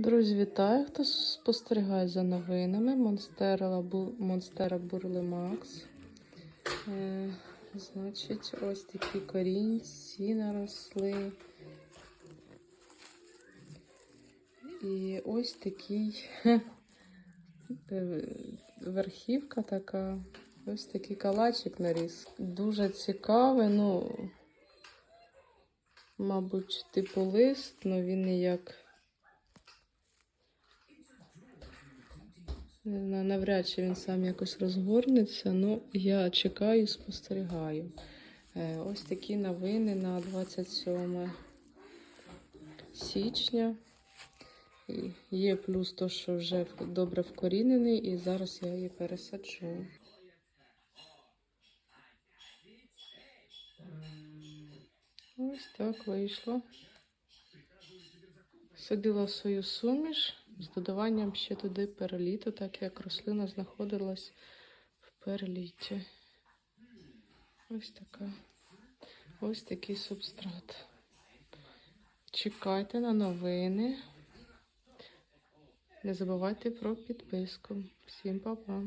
Друзі, вітаю! Хто спостерігає за новинами Монстера, Бурли Макс. Е, значить, ось такі корінці наросли. І ось такий е, верхівка така. Ось такий калачик наріс. Дуже цікавий, ну, мабуть, типу лист, але він ніяк. Не знаю, навряд чи він сам якось розгорнеться, ну я чекаю спостерігаю. Е, Ось такі новини на 27 січня. Є плюс то, що вже добре вкорінений, і зараз я її пересаджу. Ось так вийшло. Садила свою суміш з додаванням ще туди переліту, так як рослина знаходилась в переліті. Ось така. Ось такий субстрат. Чекайте на новини. Не забувайте про підписку. Всім па-па!